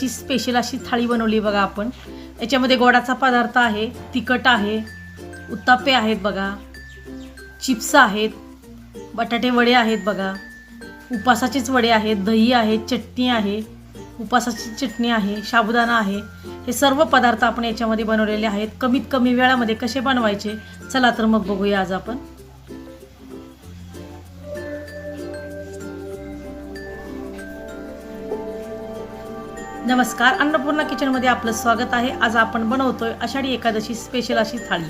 अशी स्पेशल अशी थाळी बनवली बघा आपण. याच्यामध्ये गोडाचा पदार्थ आहे तिखट आहे उत्तापे आहेत बघा चिप्स आहेत बटाटे वडे आहेत बघा उपासाचेच वडे आहेत दही आहे चटणी आहे उपासाची चटणी आहे साबुदाणा आहे. हे सर्व पदार्थ आपण याच्यामध्ये बनवलेले आहेत. कमीत कमी वेळामध्ये कसे बनवायचे? चला तर मग बघूया आज आपण. नमस्कार अन्नपूर्णा किचनमध्ये आपलं स्वागत आहे. आज आपण बनवतोय आषाढी एकादशी स्पेशल अशी थाळी.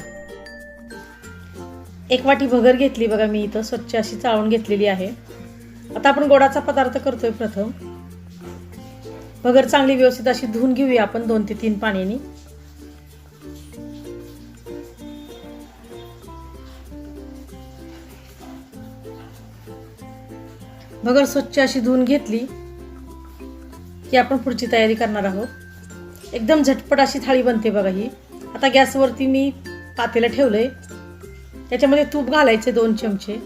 एक वाटी भगर घेतली बघा मी इथं स्वच्छ अशी चाळून घेतलेली आहे. आता आपण गोडाचा पदार्थ करतोय प्रथम. भगर चांगली व्यवस्थित अशी धुवून घेऊया आपण दोन ते तीन पाण्याने. भगर स्वच्छ अशी धुवून घेतली. की आपण पुढची तयारी करणार आहोत. एकदम झटपट अशी थाळी बनते बघा ही. आता गॅसवरती मी पातेला ठेवलं आहे त्याच्यामध्ये तूप घालायचे दोन चमचे.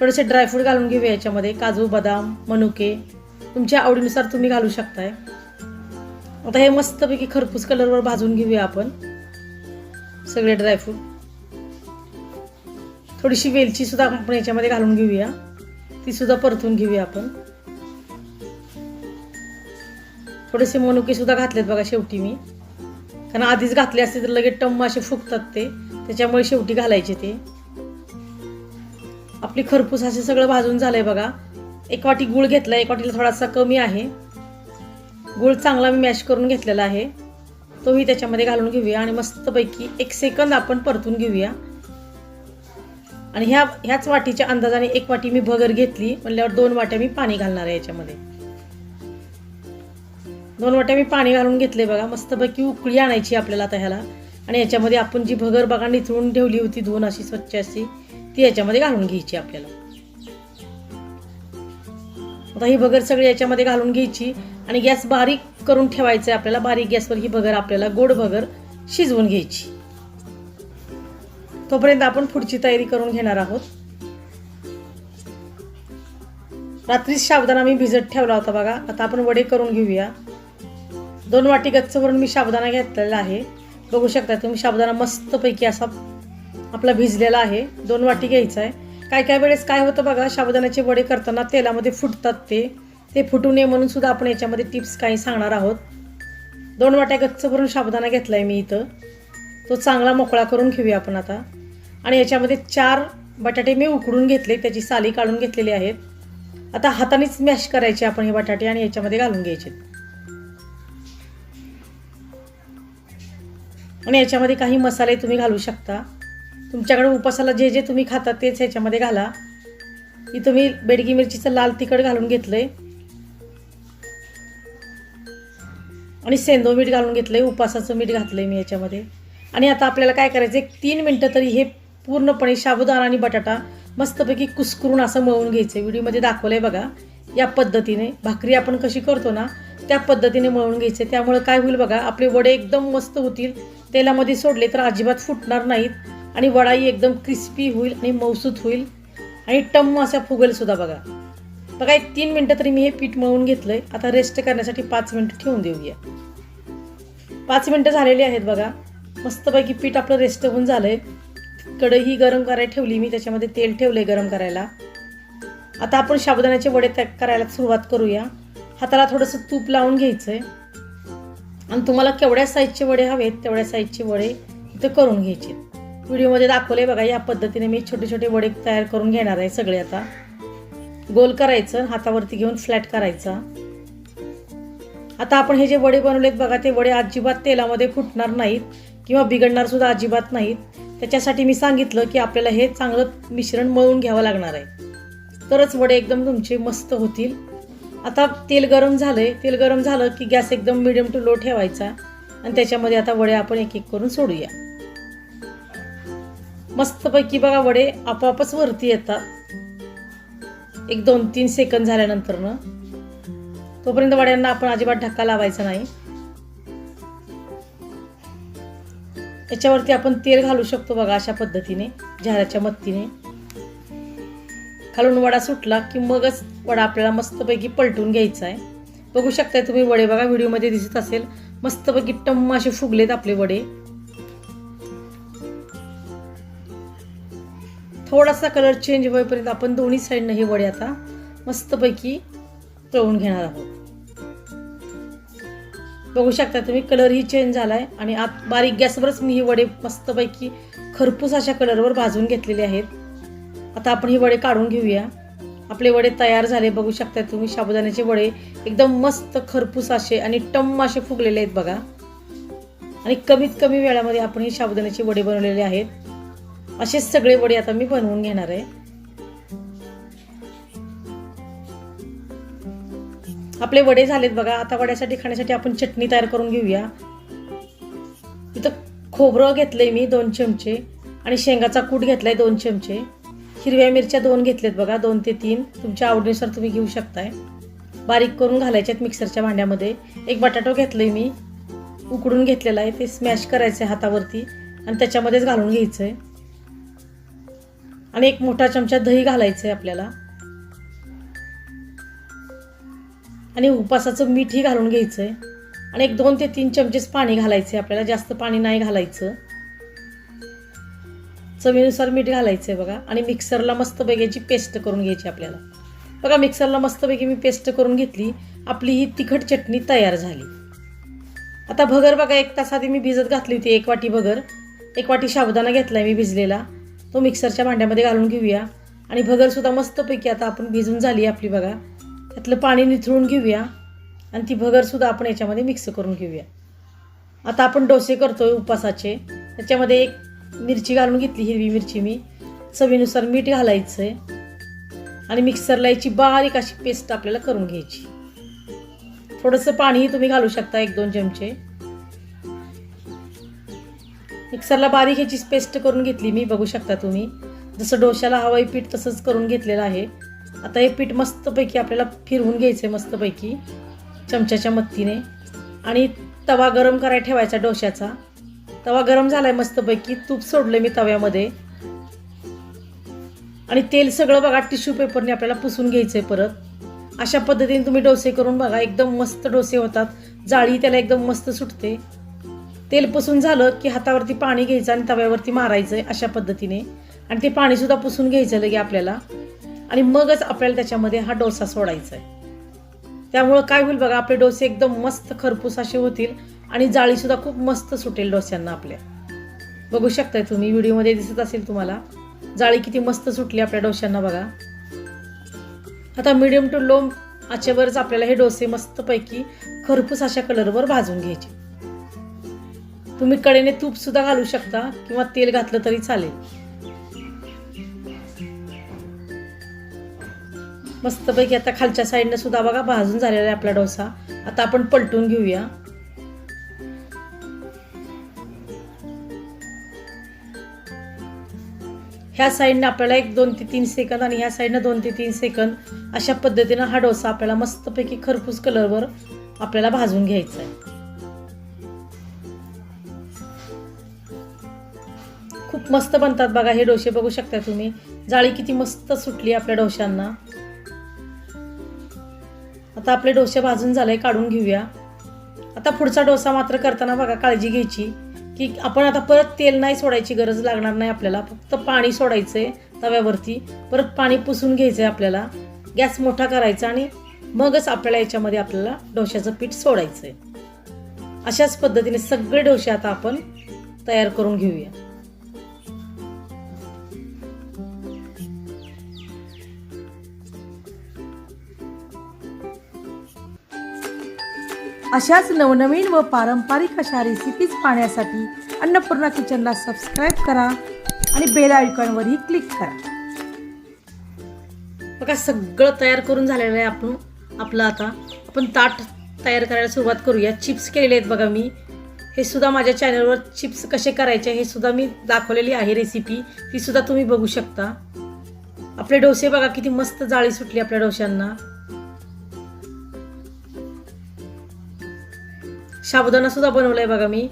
थोडेसे ड्रायफ्रूट घालून घेऊया याच्यामध्ये. काजू बदाम मनुके. तुमच्या आवडीनुसार तुम्ही घालू शकताय. आता हे मस्तपैकी खरपूस कलरवर भाजून घेऊया आपण. सगळे ड्रायफ्रूट थोडीशी वेलची सुद्धा आपण याच्यामध्ये घालून घेऊया. ती सुद्धा परतून घेऊया आपण. थोडेसे मनुके सुद्धा घातलेत बघा शेवटी मी. कारण आधीच घातले असते तर लगेच टम्म असे फुगतात ते. त्याच्यामुळे शेवटी घालायचे ते. आपली खरपूस असे सगळं भाजून झालंय बघा. एक वाटी गुळ घेतला एक वाटीला थोडासा कमी आहे. गुळ चांगला मी मॅश करून घेतलेला आहे. तोही त्याच्यामध्ये घालून घेऊया आणि मस्तपैकी एक सेकंद आपण परतून घेऊया. आणि ह्या ह्याच वाटीच्या अंदाजाने एक वाटी मी भगर घेतली. म्हणल्यावर दोन वाट्या मी पाणी घालणार आहे याच्यामध्ये. दोन वाट्या मी पाणी घालून घेतले बघा. मस्तपैकी उकळी आणायची आपल्याला आता ह्याला. आणि याच्यामध्ये आपण जी भगर बघा निथळून ठेवली होती धुवून अशी स्वच्छ अशी ती याच्यामध्ये घालून घ्यायची आपल्याला. आता ही भगर सगळी याच्यामध्ये घालून घ्यायची आणि गॅस बारीक करून ठेवायचं आहे आपल्याला. बारीक गॅसवर ही भगर आपल्याला गोड भगर शिजवून घ्यायची. तोपर्यंत आपण पुढची तयारी करून घेणार आहोत. रात्रीच साबुदाणा मी भिजत ठेवला होता बघा. आता आपण वडे करून घेऊया. दोन वाटी गच्चवरून मी साबुदाणा घेतलेला आहे. बघू शकता तुम्ही साबुदाणा मस्तपैकी असा आपला भिजलेला आहे. दोन वाटी घ्यायचा आहे. काय काय वेळेस काय होतं बघा साबुदाण्याचे वडे करताना तेलामध्ये फुटतात ते. ते फुटू नये म्हणून सुद्धा आपण याच्यामध्ये टिप्स काही सांगणार आहोत. दोन वाट्या गच्च भरून साबुदाणा घेतला आहे मी इथं. तो चांगला मोकळा करून घेऊया आपण आता. आणि याच्यामध्ये चार बटाटे मी उकडून घेतले त्याची साली काढून घेतलेली आहेत. आता हातानेच मॅश करायचे आपण हे बटाटे आणि याच्यामध्ये घालून घ्यायचे. आणि याच्यामध्ये काही मसाले तुम्ही घालू शकता. तुमच्याकडे उपासाला जे जे तुम्ही खाता तेच ह्याच्यामध्ये घाला. इथं मी बेडगी मिरचीचं लाल तिखट घालून घेतलंय. आणि सेंदो मीठ घालून घेतलंय उपासाचं मीठ घातलंय मी याच्यामध्ये. आणि आता आपल्याला काय करायचं एक तीन मिनटं तरी हे पूर्णपणे साबुदाणा आणि बटाटा मस्तपैकी कुस्करून असं मळून घ्यायचं व्हिडिओमध्ये दाखवलंय बघा या पद्धतीने. भाकरी आपण कशी करतो ना त्या पद्धतीने मळून घ्यायचे त्यामुळे काय होईल बघा आपले वडे एकदम मस्त होतील. तेलामध्ये सोडले तर अजिबात फुटणार नाहीत आणि वडाही एकदम क्रिस्पी होईल आणि मौसूत होईल. आणि टम्म असा फुगेलसुद्धा बघा. बघा एक तीन मिनटं तरी मी हे पीठ मळून घेतलंय. आता रेस्ट करण्यासाठी पाच मिनटं ठेवून देऊया. पाच मिनटं झालेली आहेत बघा. मस्तपैकी पीठ आपलं रेस्ट होऊन झालंय. कढई गरम करायला ठेवली मी त्याच्यामध्ये तेल ठेवलंय गरम करायला. आता आपण साबुदाण्याचे वडे तयार करायला सुरुवात करूया. हाताला थोडंसं तूप लावून घ्यायचं आहे आणि तुम्हाला केवढ्या साईजचे वडे हवेत तेवढ्या साईजचे वडे इथं करून घ्यायचे. व्हिडिओमध्ये दाखवले बघा या पद्धतीने मी छोटे छोटे वडे तयार करून घेणार आहे सगळे आता. गोल करायचं हातावरती घेऊन फ्लॅट करायचा. आता आपण हे जे वडे बनवलेत बघा ते वडे अजिबात तेलामध्ये फुटणार नाहीत किंवा बिघडणार सुद्धा अजिबात नाहीत. त्याच्यासाठी मी सांगितलं की आपल्याला हे चांगलं मिश्रण मळून घ्यावं लागणार आहे. तरच वडे एकदम तुमचे मस्त होतील. आता तेल गरम झालं आहे तेल गरम झालं की गॅस एकदम मिडियम टू लो ठेवायचा. आणि त्याच्यामध्ये आता वडे आपण एक एक करून सोडूया. मस्तपैकी बघा वडे आपोआपच वरती येतात. एक दोन तीन सेकंद झाल्यानंतर तोपर्यंत वड्यांना आपण अजिबात ढक्का लावायचा नाही. त्याच्यावरती आपण तेल घालू शकतो बघा अशा पद्धतीने झाडाच्या मत्तीने खालून वडा सुटला की मगच वडा आपल्याला मस्तपैकी पलटून घ्यायचा आहे बघू शकताय तुम्ही वडे बघा व्हिडिओमध्ये दिसत असेल. मस्तपैकी टम्म असे फुगलेत आपले वडे. थोडासा कलर चेंज होईपर्यंत आपण दोन्ही साईडनं हे वडे आता मस्तपैकी तळून घेणार आहोत. बघू शकता तुम्ही कलरही चेंज झालाय आणि आत बारीक गॅसवरच मी हे वडे मस्तपैकी खरपूस अशा कलरवर भाजून घेतलेले आहेत. आता आपण हे वडे काढून घेऊया. आपले वडे तयार झाले बघू शकता तुम्ही. साबुदाण्याचे वडे एकदम मस्त खरपूस असे आणि टम्म असे फुगलेले आहेत बघा. आणि कमीत कमी वेळामध्ये आपण हे साबुदाण्याचे वडे बनवलेले आहेत. असेच सगळे वडे आता मी बनवून घेणार आहे. आपले वडे झालेत बघा. आता वड्यासाठी खाण्यासाठी आपण चटणी तयार करून घेऊया. इथं खोबरं घेतलंय मी दोन चमचे आणि शेंगाचा कूट घेतलाय दोन चमचे. हिरव्या मिरच्या दोन घेतल्यात बघा दोन ते तीन. तुमच्या आवडीनुसार तुम्ही घेऊ शकताय. बारीक करून घालायच्यात मिक्सरच्या भांड्यामध्ये. एक बटाटो घेतलंय मी. उकडून घेतलेला आहे. ते स्मॅश करायचं आहे हातावरती आणि त्याच्यामध्येच घालून घ्यायचं आहे आणि एक मोठा चमचा दही घालायचं आहे आपल्याला. आणि उपासाचं मीठही घालून घ्यायचं आहे आणि एक दोन ते तीन चमचेच पाणी घालायचं आहे आपल्याला. जास्त पाणी नाही घालायचं. चवीनुसार मीठ घालायचं आहे बघा. आणि मिक्सरला मस्तपैकी याची पेस्ट करून घ्यायची आपल्याला. बघा मिक्सरला मस्तपैकी मी पेस्ट करून घेतली. आपली ही तिखट चटणी तयार झाली. आता भगर बघा एक तास आधी मी भिजत घातली होती. एक वाटी भगर. एक वाटी साबुदाणा आहे मी भिजलेला. तो मिक्सरच्या भांड्यामध्ये घालून घेऊया. आणि भगरसुद्धा मस्तपैकी आता आपण भिजून झाली आपली बघा. त्यातलं पाणी निथळून घेऊया. आणि ती भगरसुद्धा आपण याच्यामध्ये मिक्स करून घेऊया. आता आपण डोसे करतोय उपासाचे. त्याच्यामध्ये एक मिरची घालून घेतली हिरवी मिरची मी. चवीनुसार मीठ घालायचं आहे आणि मिक्सरला याची बारीक अशी पेस्ट आपल्याला करून घ्यायची. थोडंसं पाणीही तुम्ही घालू शकता एक दोन चमचे. मिक्सरला बारीक ह्याची पेस्ट करून घेतली मी बघू शकता तुम्ही. जसं डोशाला हवाई पीठ तसंच करून घेतलेलं आहे. आता हे पीठ मस्तपैकी आपल्याला फिरवून घ्यायचं आहे मस्तपैकी चमच्याच्या मत्तीने आणि तवा गरम करायला ठेवायचा डोश्याचा. तवा गरम झालाय मस्तपैकी. तूप सोडलं मी तव्यामध्ये. आणि तेल सगळं बघा टिश्यू पेपरने आपल्याला पुसून घ्यायचंय परत. अशा पद्धतीने तुम्ही डोसे करून बघा एकदम मस्त डोसे होतात. जाळी त्याला एकदम मस्त सुटते. तेल पुसून झालं की हातावरती पाणी घ्यायचं आणि तव्यावरती मारायचं अशा पद्धतीने. आणि ते पाणीसुद्धा पुसून घ्यायचं लगे आपल्याला. आणि मगच आपल्याला त्याच्यामध्ये हा डोसा सोडायचा आहे त्यामुळं काय होईल बघा आपले डोसे एकदम मस्त खरपूस असे होतील. आणि जाळीसुद्धा खूप मस्त सुटेल डोस्यांना आपल्या. बघू शकताय तुम्ही व्हिडिओमध्ये दिसत असेल तुम्हाला. जाळी किती मस्त सुटली आपल्या डोश्यांना बघा. आता मिडियम टू लो आचेवरच आपल्याला हे डोसे मस्तपैकी खरपूस अशा कलरवर भाजून घ्यायचे. तुम्ही कडेने तूप सुद्धा घालू शकता किंवा तेल घातलं तरी चालेल. मस्तपैकी आता खालच्या साईडनं सुद्धा बघा भाजून झालेला आहे आपला डोसा. आता आपण पलटून घेऊया. ह्या साईडनं आपल्याला एक दोन ते तीन सेकंद आणि ह्या साईडनं दोन ते तीन सेकंद अशा पद्धतीनं हा डोसा आपल्याला मस्तपैकी खरपूस कलरवर आपल्याला भाजून घ्यायचा आहे. खूप मस्त बनतात बघा हे डोसे बघू शकता तुम्ही. जाळी किती मस्त सुटली आपल्या डोश्यांना. आता आपले डोसे भाजून झाले काढून घेऊया. आता पुढचा डोसा मात्र करताना बघा काळजी घ्यायची. की आपण आता परत तेल नाही सोडायची गरज लागणार नाही आपल्याला फक्त पाणी सोडायचं आहे तव्यावरती. परत पाणी पुसून घ्यायचं आहे आपल्याला गॅस मोठा करायचा आणि मगच आपल्याला याच्यामध्ये आपल्याला डोश्याचं पीठ सोडायचं आहे अशाच पद्धतीने सगळे डोसे आता आपण तयार करून घेऊया. अशाच नवनवीन व पारंपरिक अशा रेसिपीज पाहण्यासाठी अन्नपूर्णा किचनला सबस्क्राईब करा आणि बेल आयकॉनवरही क्लिक करा. बघा सगळं तयार करून झालेलं आहे आपण आपलं आता. आपण ताट तयार करायला सुरुवात करूया. चिप्स केलेले आहेत बघा मी. हे सुद्धा माझ्या चॅनलवर चिप्स कसे करायचे हे सुद्धा मी दाखवलेली आहे रेसिपी ती सुद्धा तुम्ही बघू शकता. आपले डोसे बघा किती मस्त जाळी सुटली आपल्या डोश्यांना. साबुदाणा सुद्धा आहे बघा मी.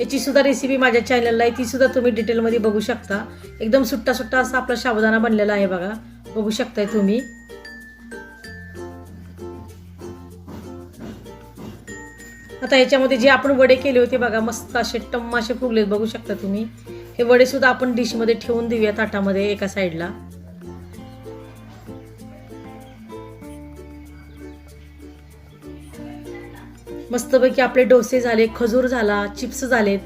याची सुद्धा रेसिपी माझ्या चॅनलला आहे. ती सुद्धा तुम्ही डिटेलमध्ये बघू शकता. एकदम सुट्टा सुट्टा असा आपला साबुदाणा बनलेला आहे बघा. बघू शकताय तुम्ही. आता याच्यामध्ये जे आपण वडे केले होते बघा मस्त असे टम्माशे फुगलेत बघू शकता तुम्ही. हे वडे सुद्धा आपण डिशमध्ये ठेवून देऊया ताटामध्ये एका साईडला मस्तपैकी आपले डोसे झाले खजूर झाला चिप्स झालेत.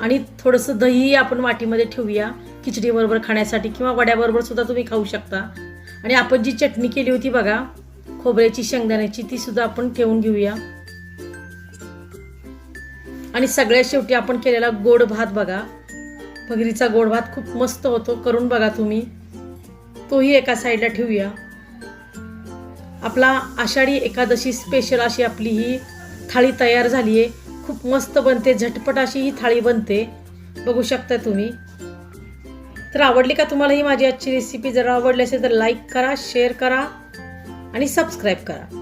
आणि थोडंसं दही आपण वाटीमध्ये ठेवूया खिचडीबरोबर खाण्यासाठी किंवा वड्याबरोबर सुद्धा तुम्ही खाऊ शकता. आणि आपण जी चटणी केली होती बघा खोबऱ्याची शेंगदाण्याची ती सुद्धा आपण ठेवून घेऊया. आणि सगळ्यात शेवटी आपण केलेला गोड भात बघा. भगरीचा गोड भात खूप मस्त होतो करून बघा तुम्ही. तोही एका साईडला ठेवूया. आपला आषाढी एकादशी स्पेशल अशी आपली ही थाळी तयार झाली आहे खूप मस्त बनते झटपट अशी ही थाळी बनते. बघू शकता तुम्ही. तर आवडली का तुम्हाला ही माझी आजची रेसिपी जर आवडली असेल तर लाईक करा शेअर करा आणि सबस्क्राईब करा.